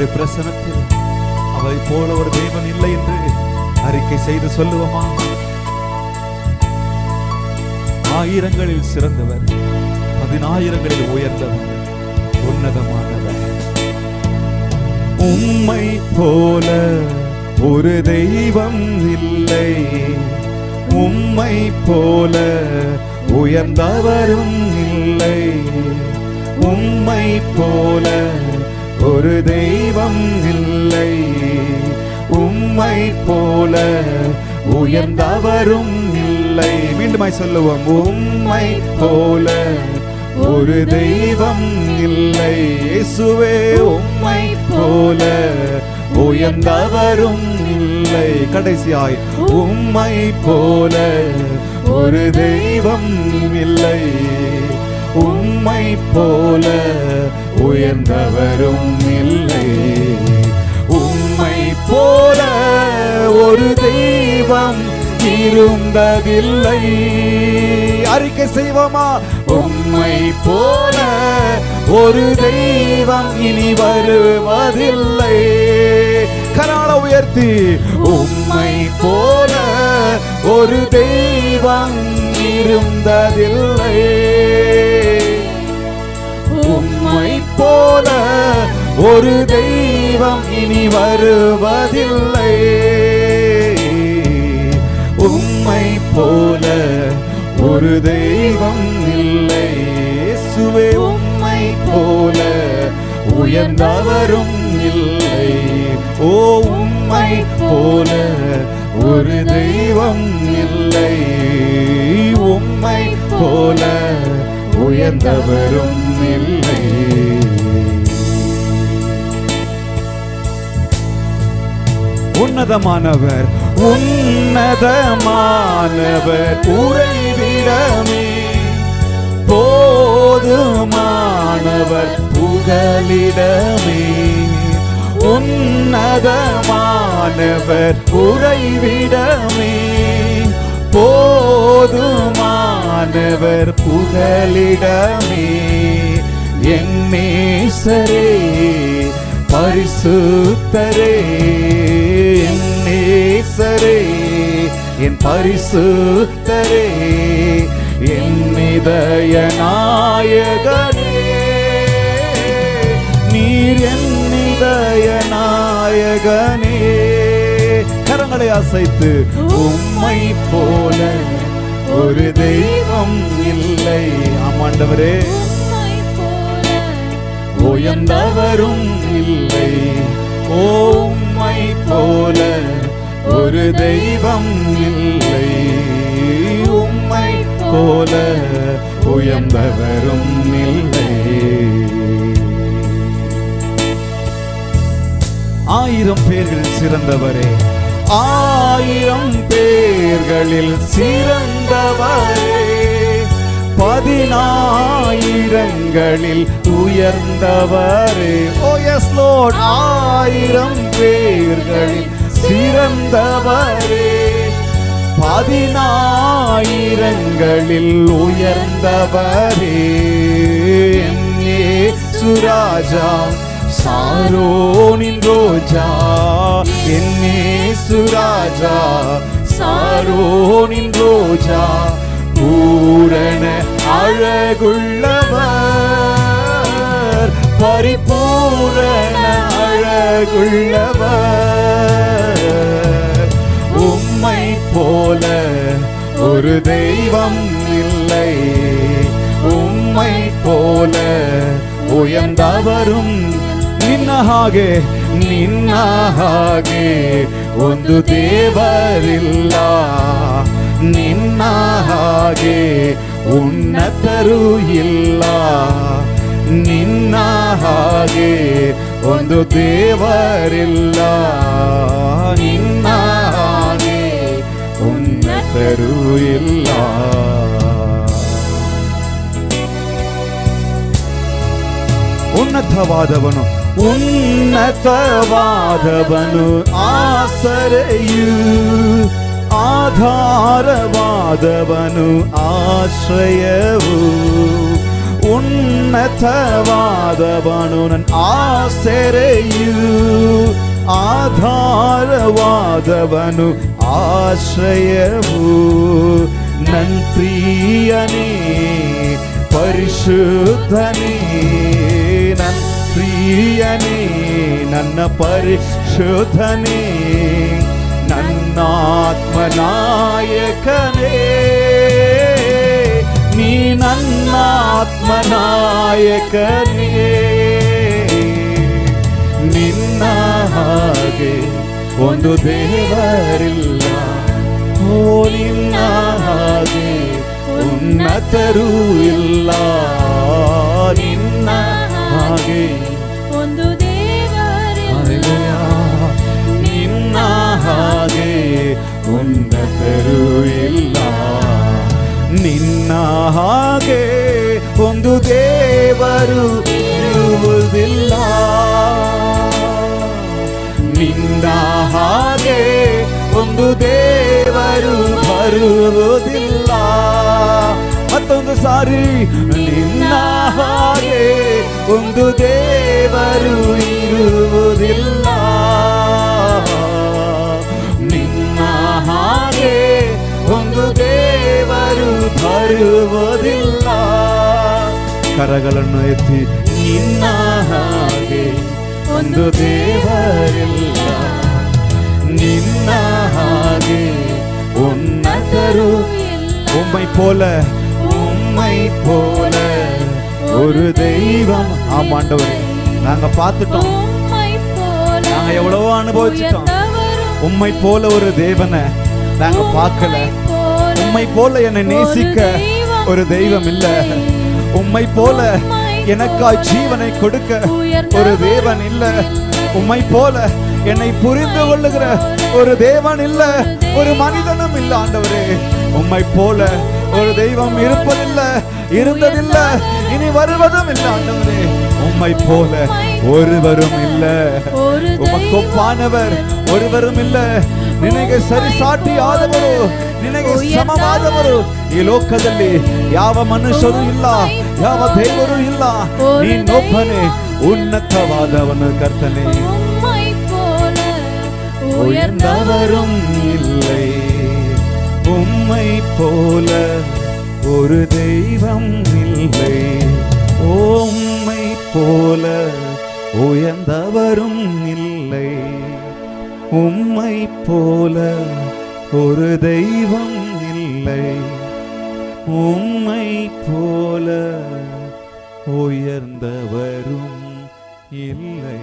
அவருடைய பிரசனத்தில். அவரை போல ஒரு தேவன் இல்லை என்று அறிக்கை செய்து சொல்லுவோமா? ஆயிரங்களில் சிறந்தவர் பதினாயிரங்களில் உயர்ந்தவர் உன்னதமானவர். உம்மை போல ஒரு தெய்வம் இல்லை. உம்மை போல உயர்ந்தவரும் இல்லை. உம்மை போல ஒரு தெய்வம் இல்லை. உம்மை போல உயர்ந்தவரும் இல்லை. மீண்டுமாய் சொல்லுவோம். உம்மை போல ஒரு தெய்வம் இல்லை. இயேசுவே உம்மை போல உயர்ந்தவரும் இல்லை. கடைசியாய் உம்மை போல ஒரு தெய்வம் இல்லை. உம்மை போல உயர்ந்தவரும் இல்லை. உம்மை போல ஒரு தெய்வம் இருந்ததில்லை. அறிக்கை செய்வோமா? உம்மை போல ஒரு தெய்வம் இனி வருவதில்லை. கராள உயர்த்தி உம்மை போல ஒரு தெய்வம் இருந்ததில்லை. ஒரு தெய்வம் இனி வருவதில்லை. உம்மை போல ஒரு தெய்வம் இல்லை. சுவே உம்மை போல உயர்ந்தவரும் இல்லை. ஓ உம்மை போல ஒரு தெய்வம் இல்லை. உம்மை போல உயர்ந்தவரும் இல்லை. உன்னதமானவர் உன்னதமானவர். உறைவிடமே. போதுமானவர் புகலிடமே. உன்னதமானவர் உறைவிடமே. போதுமானவர் புகலிடமே. என் நேசரே பரிசுத்தரே. நேசரே என் பரிசுத்தரே என் இதய நாயகனே நீர் என் இதய நாயகனே கரங்களை அசைத்து உம்மை போல ஒரு தெய்வம் இல்லை. ஆமாண்டவரே உயர்ந்தவரும் இல்லை. ஓம்மை போல ஒரு தெய்வம் இல்லை. உம்மை போல உயர்ந்தவரும் இல்லை. ஆயிரம் பேர்கள் சிறந்தவரே. ஆயிரம் பேர்களில் சிறந்தவரே. பதினாயிரங்களில் உயர்ந்தவரே. ஓ எஸ் லோட் ஆயிரம் பேர்களில் சிறந்தவரே. பதினாயிரங்களில் உயர்ந்தவரே. சுராஜா சாரோனின் ரோஜா. என்னே சுராஜா சாரோனின் ரோஜா. பூரண அழகுள்ளவர் பரிபூரண அழகுள்ளவர் உம்மை போல ஒரு தெய்வம் இல்லை. உம்மை போல உயர்ந்தவரும் ನಿನ್ನಹಾಗೆ ನಿನ್ನ ಹಾಗೆ ಒಂದು ದೇವರಿಲ್ಲ ನಿನ್ನ ಹಾಗೆ ಉನ್ನತರು ಇಲ್ಲ ನಿನ್ನ ಹಾಗೆ ಒಂದು ದೇವರಿಲ್ಲ ನಿನ್ನ ಹಾಗೆ ಉನ್ನತರು ಇಲ್ಲ ಉನ್ನತವಾದವನು ಉನ್ನತವಾದವನು ಆಸರೆಯು ಆಧಾರವಾದವನು ಆಶ್ರಯವು ಉನ್ನತವಾದವನು ನನ್ನ ಆಸರೆಯು ಆಧಾರವಾದವನು ಆಶ್ರಯವು ನನ್ ಪ್ರಿಯನೇ ಪರಿಶುದ್ಧನೇ ನನ್ ಪ್ರಿಯನೇ ನನ್ನ ಪರಿಶುದ್ಧನೇ ನನ್ನಾತ್ಮನಾಯಕನೇ ನೀ ನನ್ನಾತ್ಮನಾಯಕನೇ ನಿನ್ನ ಹಾಗೆ ಒಂದು ದೇವರಿಲ್ಲ. ಓ ನಿನ್ನ ಹಾಗೆ ಉನ್ನತರೂ ಇಲ್ಲ. ನಿನ್ನ ಹಾಗೆ ಒಂದು ದೇವರಿಲ್ಲ. ನಿನ್ನ ಹಾಗೆ ಉನ್ನತರೂ ಇಲ್ಲ. ನಿನ್ನ ಹಾಗೆ ಒಂದು ದೇವರು ಇರುವುದಿಲ್ಲ. ನಿನ್ನ ಹಾಗೆ ಒಂದು ದೇವರು ಬರುವುದಿಲ್ಲ. ಮತ್ತೊಂದು ಸಾರಿ, ನಿನ್ನ ಹಾಗೆ ಒಂದು ದೇವರು ಇರುವುದಿಲ್ಲ. ನಿನ್ನ ಹಾಗೆ ಒಂದು ದೇವರು ಬರುವುದಿಲ್ಲ ಕರಗಳನ್ನು ಎತ್ತಿ ನಿನ್ನ ಹಾಗೆ ಒಂದು ದೇವರಿಲ್ಲ ನಿನ್ನ ಹಾಗೆ உன்னதரு உம்மை போல உம்மை போல ஒரு தெய்வம் ஆமா ஆண்டவரே நாங்க பார்த்துட்டோம் உம்மை போல நாங்க எவ்வளவோ அனுபவிச்சிட்டோம் உயர்ந்தவரும் உம்மை போல ஒரு தேவனை நாங்க பார்க்கல போல உம்மை போல என்னை நேசிக்க ஒரு தெய்வம் இல்ல உம்மை போல எனக்காய் ஜீவனை கொடுக்க ஒரு தேவன் இல்ல. உம்மை போல என்னை புரிந்து கொள்ளுகிற ஒரு தேவன் இல்ல. ஒரு மனிதனும் இல்ல ஆண்டவரே. உம்மை போல ஒரு தெய்வம் இருப்பதில்ல இருந்ததில்லை. இனி வருவதும் இல்ல ஆண்டவரே. உம்மை போல ஒருவரும் இல்ல. உமக்கொப்பானவர் ஒருவரும் இல்லை. ನಿನಗೆ ಸರಿ ಸಾಟಿ ಆದವರು ನಿನಗೆ ಸಮವಾದವರು ಈ ಲೋಕದಲ್ಲಿ ಯಾವ ಮನುಷ್ಯರು ಇಲ್ಲ ಯಾವ ದೇವರು ಇಲ್ಲ ನೀನೊಬ್ಬನೇ ಉನ್ನತವಾದವನು ಕರ್ತನೆ உம்மை போல உயர்ந்தவரும் இல்லை உம்மை போல ஒரு தெய்வம் இல்லை உம்மை போல உயர்ந்தவரும் இல்லை உம்மை போல ஒரு தெய்வம் இல்லை. உம்மை போல உயர்ந்தவரும் இல்லை.